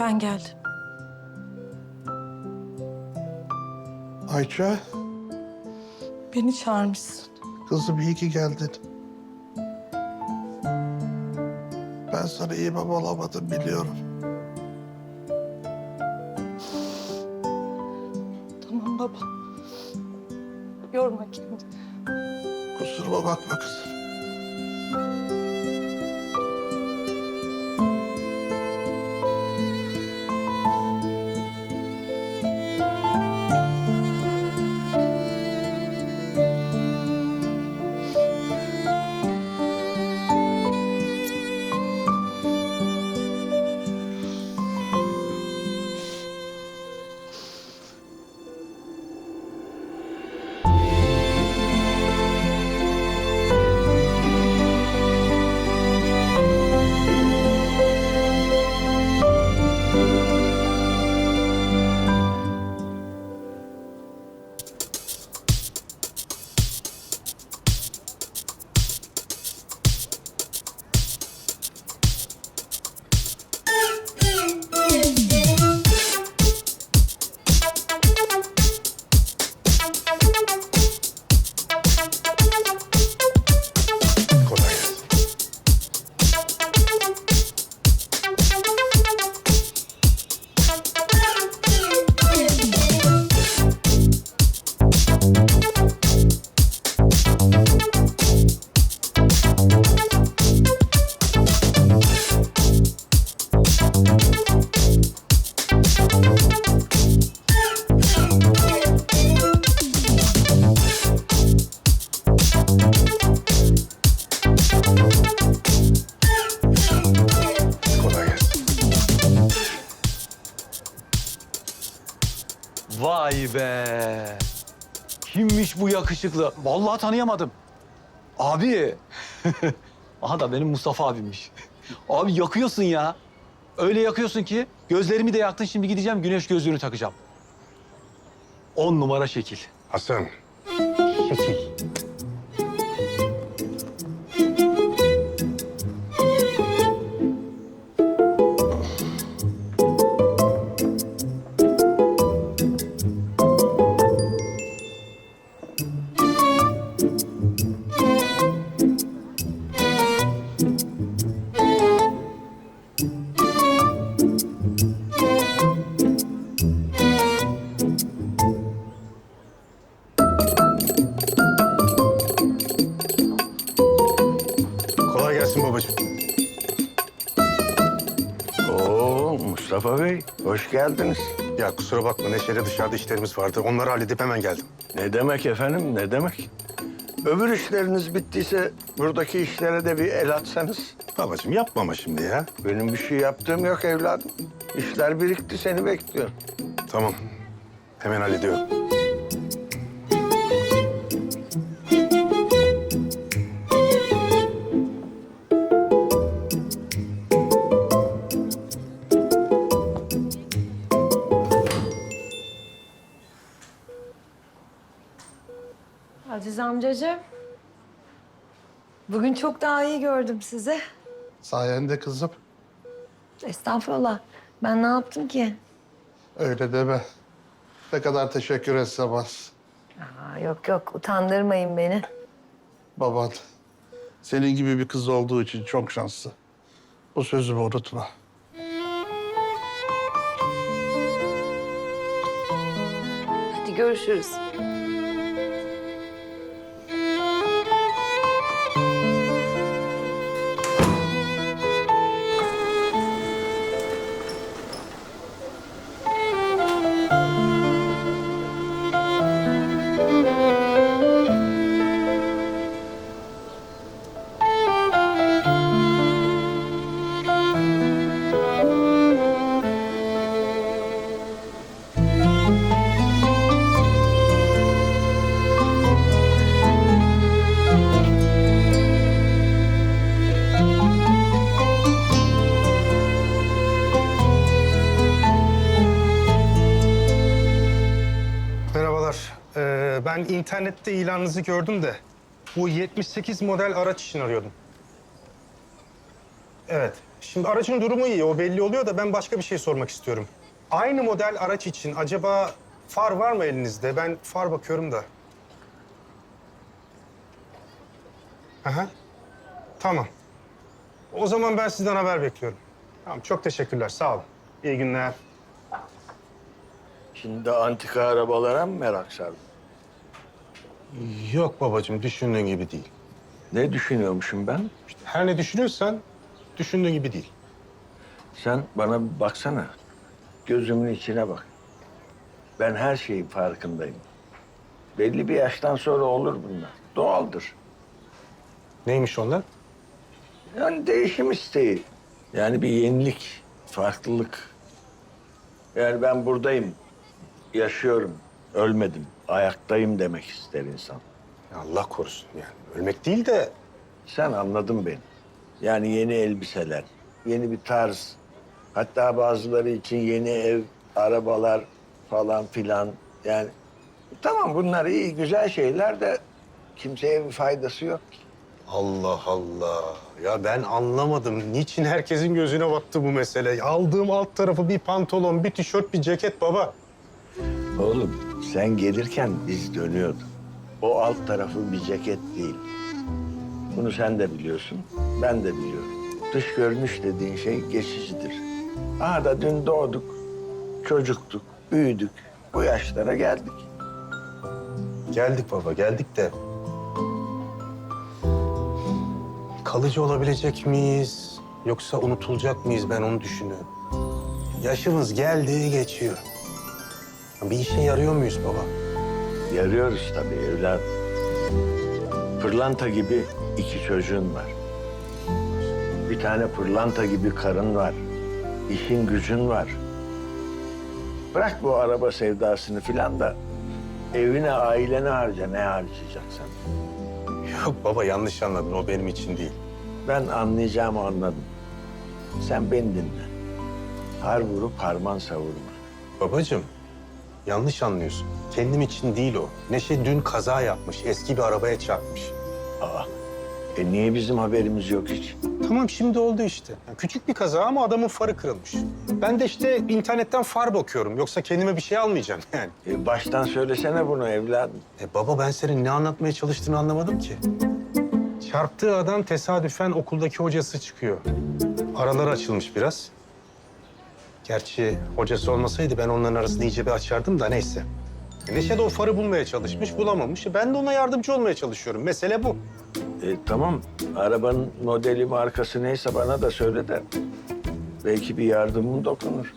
Ben geldim. Ayça, Beni çağırmışsın. kızım iyi ki geldin. Ben sana iyi baba olamadım biliyorum. Tamam baba. Yorma kendini. Kusuruma bakma kızım. Vay be. Kimmiş bu yakışıklı? Vallahi tanıyamadım. Abi. Aha da benim Mustafa abimmiş. Abi yakıyorsun ya. Öyle yakıyorsun ki gözlerimi de yaktın. Şimdi gideceğim güneş gözlüğünü takacağım. On numara şekil. Hasan, kolay Mustafa Bey, hoş geldiniz. Ya kusura bakma Neşe'yle dışarıda işlerimiz vardı. Onları halledip hemen geldim. Ne demek efendim, ne demek? Öbür işleriniz bittiyse buradaki işlere de bir el atsanız. Babacığım yapma ama şimdi ya. Benim bir şey yaptığım yok evladım. İşler birikti, seni bekliyorum. Tamam. Hemen hallediyorum. Aziz amcacığım. Bugün çok daha iyi gördüm sizi. Sayende kızım. Estağfurullah. Ben ne yaptım ki? Öyle deme. Ne kadar teşekkür etsem az. Aa, yok yok utandırmayın beni. Baban senin gibi bir kız olduğu için çok şanslı. Bu sözümü unutma. Hadi görüşürüz. Merhabalar. Ee, ben internette ilanınızı gördüm de bu 78 model araç için arıyordum. Evet. Şimdi aracın durumu iyi, o belli oluyor da ben başka bir şey sormak istiyorum. Aynı model araç için acaba far var mı elinizde? Ben far bakıyorum da. Aha. Tamam. O zaman ben sizden haber bekliyorum. Tamam, çok teşekkürler. Sağ olun. İyi günler. Şimdi antika arabalara mı merak sardın? Yok babacığım, düşündüğün gibi değil. Ne düşünüyormuşum ben? Her ne düşünüyorsan düşündüğün gibi değil. Sen bana bir baksana. Gözümün içine bak. Ben her şeyin farkındayım. Belli bir yaştan sonra olur bunlar. Doğaldır. Neymiş onlar? Yani değişim isteği. Yani bir yenilik, farklılık. Yani ben buradayım, yaşıyorum, ölmedim, ayaktayım demek ister insan. Allah korusun yani. Ölmek değil de Sen anladın beni. Yani yeni elbiseler, yeni bir tarz. Hatta bazıları için yeni ev, arabalar falan filan. Yani tamam bunlar iyi, güzel şeyler de kimseye bir faydası yok ki. Allah Allah. Ya ben anlamadım. Niçin herkesin gözüne battı bu mesele? Aldığım alt tarafı bir pantolon, bir tişört, bir ceket baba. Oğlum sen gelirken biz dönüyorduk. O alt tarafı bir ceket değil. Bunu sen de biliyorsun, ben de biliyorum. Dış görünüş dediğin şey geçicidir. Aha da dün doğduk, çocuktuk, büyüdük. Bu yaşlara geldik. Geldik baba, geldik de... Kalıcı olabilecek miyiz? Yoksa unutulacak mıyız ben onu düşünüyorum. Yaşımız geldi geçiyor. Bir işe yarıyor muyuz baba? Yarıyoruz tabii evlat. Pırlanta gibi iki çocuğun var. Bir tane pırlanta gibi karın var. İşin gücün var. Bırak bu araba sevdasını filan da evine, ailene harca ne harcayacaksan. Yok baba yanlış anladın. O benim için değil. Ben anlayacağımı anladım. Sen beni dinle. Har vurup harman savurma. Babacığım yanlış anlıyorsun. Kendim için değil o. Neşe dün kaza yapmış. Eski bir arabaya çarpmış. Aa, e niye bizim haberimiz yok hiç? Tamam şimdi oldu işte. Ya küçük bir kaza ama adamın farı kırılmış. Ben de işte internetten far bakıyorum. Yoksa kendime bir şey almayacağım yani. E, baştan söylesene bunu evladım. E baba ben senin ne anlatmaya çalıştığını anlamadım ki. Çarptığı adam tesadüfen okuldaki hocası çıkıyor. Araları açılmış biraz. Gerçi hocası olmasaydı ben onların arasını iyice bir açardım da neyse. Neşe de o farı bulmaya çalışmış, bulamamış. Ben de ona yardımcı olmaya çalışıyorum. Mesele bu. E, tamam. Arabanın modeli, markası neyse bana da söyle de. Belki bir yardımım dokunur.